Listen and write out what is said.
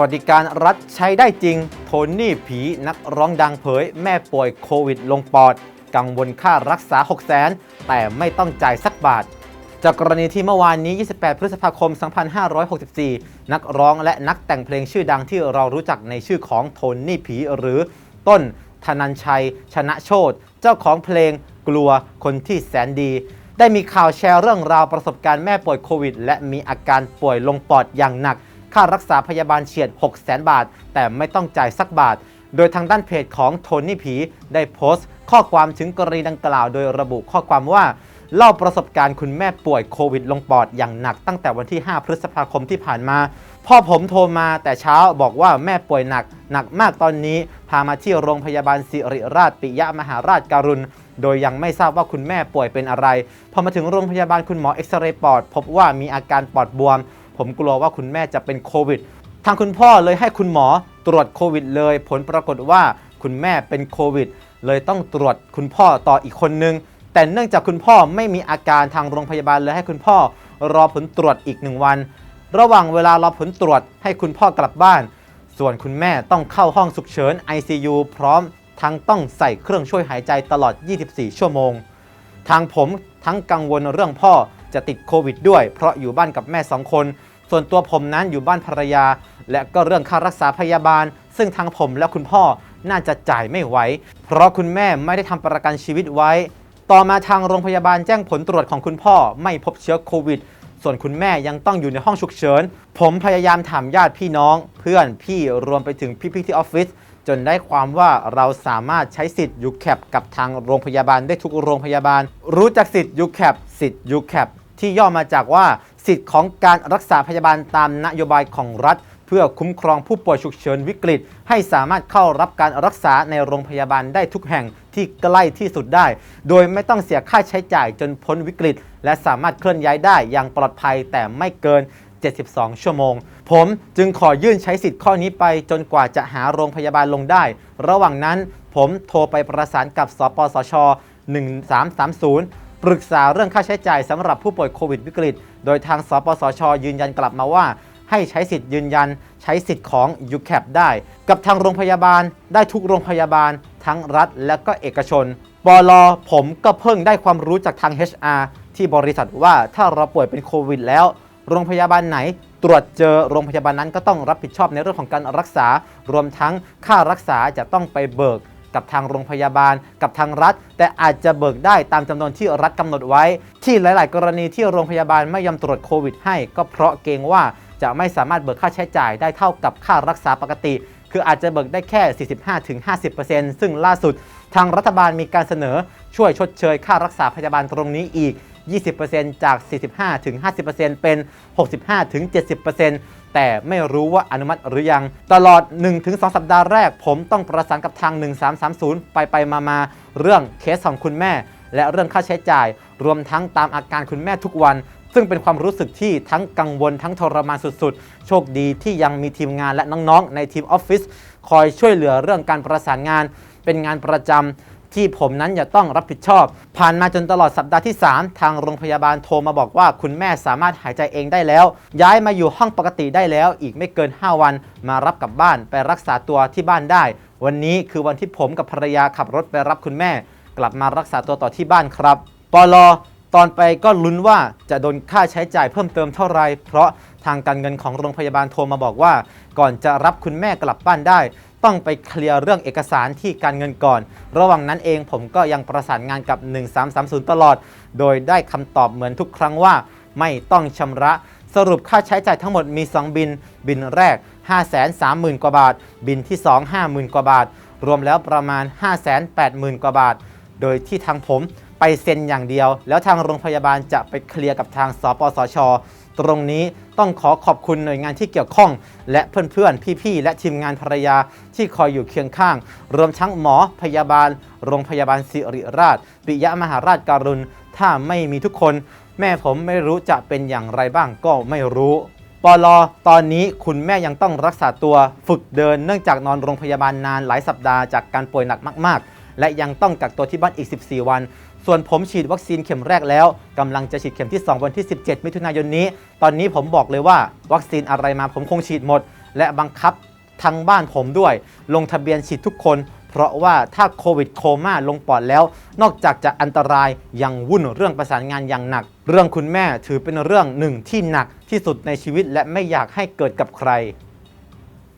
วัสดิการรัฐใช้ได้จริง โทนี่ผีนักร้องดังเผย แม่ป่วยโควิดลงปอด กังวลค่ารักษา 6 0 0 0 0 0แต่ไม่ต้องจ่ายสักบาท จากกรณีที่เมื่อวานนี้ 28 พฤษภาคม 2564 นักร้องและนักแต่งเพลงชื่อดังที่เรารู้จักในชื่อของโทนี่ผีหรือต้นธนันชัย ชนะโชตเจ้าของเพลงกลัวคนที่แสนดี ได้มีข่าวแชร์เรื่องราวประสบการณ์แม่ป่วยโควิด และมีอาการป่วยลงปอดอย่างหนัก ค่ารักษาพยาบาลเฉียด 6 0 0 0 0 0บาท แต่ไม่ต้องจ่ายสักบาท โดยทางด้านเพจของโทนี่ผีได้โพสต์ ข้อความถึงกรณีดังกล่าว โดยระบุข้อความว่าเล่าประสบการณ์คุณแม่ป่วยโควิดลงปอดอย่างหนักตั้งแต่วันที่ 5 พฤษภาคมที่ผ่านมา พ่อผมโทรมาแต่เช้าบอกว่าแม่ป่วยหนัก หนักมากตอนนี้ พามาที่โรงพยาบาลสิริราชปิยมหาราชการุณ โดยยังไม่ทราบว่าคุณแม่ป่วยเป็นอะไร พอมาถึงโรงพยาบาลคุณหมอเอ็กซเรย์ปอด พบว่ามีอาการปอดบวม ผมกลัวว่าคุณแม่จะเป็นโควิด ทางคุณพ่อเลยให้คุณหมอตรวจโควิดเลย ผลปรากฏว่าคุณแม่เป็นโควิด เลยต้องตรวจคุณพ่อต่ออีกคนนึง แต่เนื่องจากคุณพ่อไม่มีอาการทางโรงพยาบาลเลยให้คุณพ่อรอผลตรวจอีกหนึ่งวัน ระหว่างเวลารอผลตรวจให้คุณพ่อกลับบ้าน ส่วนคุณแม่ต้องเข้าห้องฉุกเฉิน ICU พร้อมทั้งต้องใส่เครื่องช่วยหายใจตลอด 24 ชั่วโมง ทางผมทั้งกังวลเรื่องพ่อ จะติดโควิดด้วย เพราะอยู่บ้านกับแม่สองคน ส่วนตัวผมนั้นอยู่บ้านภรรยา และก็เรื่องค่ารักษาพยาบาล ซึ่งทางผมและคุณพ่อน่าจะจ่ายไม่ไหว เพราะคุณแม่ไม่ได้ทำประกันชีวิตไว้ ต่อมาทางโรงพยาบาลแจ้งผลตรวจของคุณพ่อไม่พบเชื้อโควิด ส่วนคุณแม่ยังต้องอยู่ในห้องฉุกเฉิน ผมพยายามถามญาติพี่น้อง เพื่อนพี่รวมไปถึงพี่ๆที่ออฟฟิศจนได้ความว่าเราสามารถใช้สิทธิ์ยูแคปกับทางโรงพยาบาลได้ทุกโรงพยาบาล รู้จักสิทธิ์ยูแคปสิทธิ์ยูแคป ที่ย่อมาจากว่าสิทธิ์ของการรักษาพยาบาลตามนโยบายของรัฐ เพื่อคุ้มครองผู้ป่วยฉุกเฉินวิกฤต ให้สามารถเข้ารับการรักษาในโรงพยาบาลได้ทุกแห่งที่ใกล้ที่สุดได้ โดยไม่ต้องเสียค่าใช้จ่ายจนพ้นวิกฤต และสามารถเคลื่อนย้ายได้อย่างปลอดภัยแต่ไม่เกิน 72 ชั่วโมง ผมจึงขอยื่นใช้สิทธิ์ข้อนี้ไปจนกว่าจะหาโรงพยาบาลลงได้ ระหว่างนั้นผมโทรไปประสานกับสปสช 1330 ปรึกษาเรื่องค่าใช้จ่ายสำหรับผู้ป่วยโควิดวิกฤต โดยทางสปสช ยืนยันกลับมาว่า ให้ใช้สิทธิ์ยืนยัน ใช้สิทธิ์ของ u c a p ได้ กับทางโรงพยาบาล ได้ทุกโรงพยาบาล ทั้งรัฐและก็เอกชนปลอผมก็เพิ่งได้ความรู้จากทาง HR ที่บริษัทว่าถ้าเราป่วยเป็นโควิดแล้ว โรงพยาบาลไหนตรวจเจอโรงพยาบาลนั้นก็ต้องรับผิดชอบในเรื่องของการรักษา รวมทั้งค่ารักษาจะต้องไปเบิก กับทางโรงพยาบาล กับทางรัฐ แต่อาจจะเบิกได้ตามจำนวนที่รัฐกำหนดไว้ ที่หลาย ๆ กรณีที่โรงพยาบาลไม่ยอมตรวจโควิดให้ก็เพราะเกรงว่าจะไม่สามารถเบิกค่าใช้จ่ายได้เท่ากับค่ารักษาปกติ คืออาจจะเบิกได้แค่ 45-50%ซึ่งล่าสุด ทางรัฐบาลมีการเสนอช่วยชดเชยค่ารักษาพยาบาลตรงนี้อีก 20%จาก 45-50%เป็น 65-70%แต่ไม่รู้ว่าอนุมัติหรือยัง ตลอด 1-2 สัปดาห์แรก ผมต้องประสานกับทาง 1330 ไปไปมามาเรื่องเคสของคุณแม่ และเรื่องค่าใช้จ่าย รวมทั้งตามอาการคุณแม่ทุกวันซึ่งเป็นความรู้สึกที่ทั้งกังวลทั้งทรมานสุดๆ โชคดีที่ยังมีทีมงานและน้องๆ ในทีมออฟฟิศคอยช่วยเหลือเรื่องการประสานงาน เป็นงานประจำ ที่ผมนั้นจะต้องรับผิดชอบ ผ่านมาจนตลอดสัปดาห์ที่ 3 ทางโรงพยาบาลโทรมาบอกว่าคุณแม่สามารถหายใจเองได้แล้ว ย้ายมาอยู่ห้องปกติได้แล้ว อีกไม่เกิน 5 วัน มารับกลับบ้านไปรักษาตัวที่บ้านได้ วันนี้คือวันที่ผมกับภรรยาขับรถไปรับคุณแม่ กลับมารักษาตัวต่อที่บ้านครับปลอตอนไปก็ลุ้นว่าจะโดนค่าใช้จ่ายเพิ่มเติมเท่าไหรเพราะทางการเงินของโรงพยาบาลโทรมาบอกว่า ก่อนจะรับคุณแม่กลับบ้านได้ ต้องไปเคลียร์เรื่องเอกสารที่การเงินก่อน ระหว่างนั้นเองผมก็ยังประสานงานกับ 1330 ตลอด โดยได้คำตอบเหมือนทุกครั้งว่า ไม่ต้องชำระสรุปค่าใช้จ่ายทั้งหมดมี 2 บิน บินแรก 530,000 กว่าบาท บินที่ 2 50,000 กว่าบาท รวมแล้วประมาณ 580,000 กว่าบาท โดยที่ทางผมไปเซ็นอย่างเดียว แล้วทางโรงพยาบาลจะไปเคลียร์กับทางสปสช ตรงนี้ต้องขอขอบคุณหน่วยงานที่เกี่ยวข้อง และเพื่อนๆ พี่ๆ และทีมงานภรรยาที่คอยอยู่เคียงข้าง รวมทั้งหมอพยาบาล โรงพยาบาลสิริราช ปิยมหาราชการุณ ถ้าไม่มีทุกคน แม่ผมไม่รู้จะเป็นอย่างไรบ้างก็ไม่รู้ปลอตอนนี้คุณแม่ยังต้องรักษาตัวฝึกเดินเนื่องจากนอนโรงพยาบาลนานหลายสัปดาห์จากการป่วยหนักมาก ๆ และยังต้องกักตัวที่บ้านอีก 14 วัน ส่วนผมฉีดวัคซีนเข็มแรกแล้วกำลังจะฉีดเข็มที่ 2 วันที่ 17 มิถุนายนนี้ ตอนนี้ผมบอกเลยว่าวัคซีนอะไรมาผมคงฉีดหมด และบังคับทางบ้านผมด้วย ลงทะเบียนฉีดทุกคน เพราะว่าถ้าโควิดโคม่าลงปอดแล้ว นอกจากจะอันตรายยังวุ่นเรื่องประสานงานอย่างหนัก เรื่องคุณแม่ถือเป็นเรื่องหนึ่งที่หนักที่สุดในชีวิตและไม่อยากให้เกิดกับใคร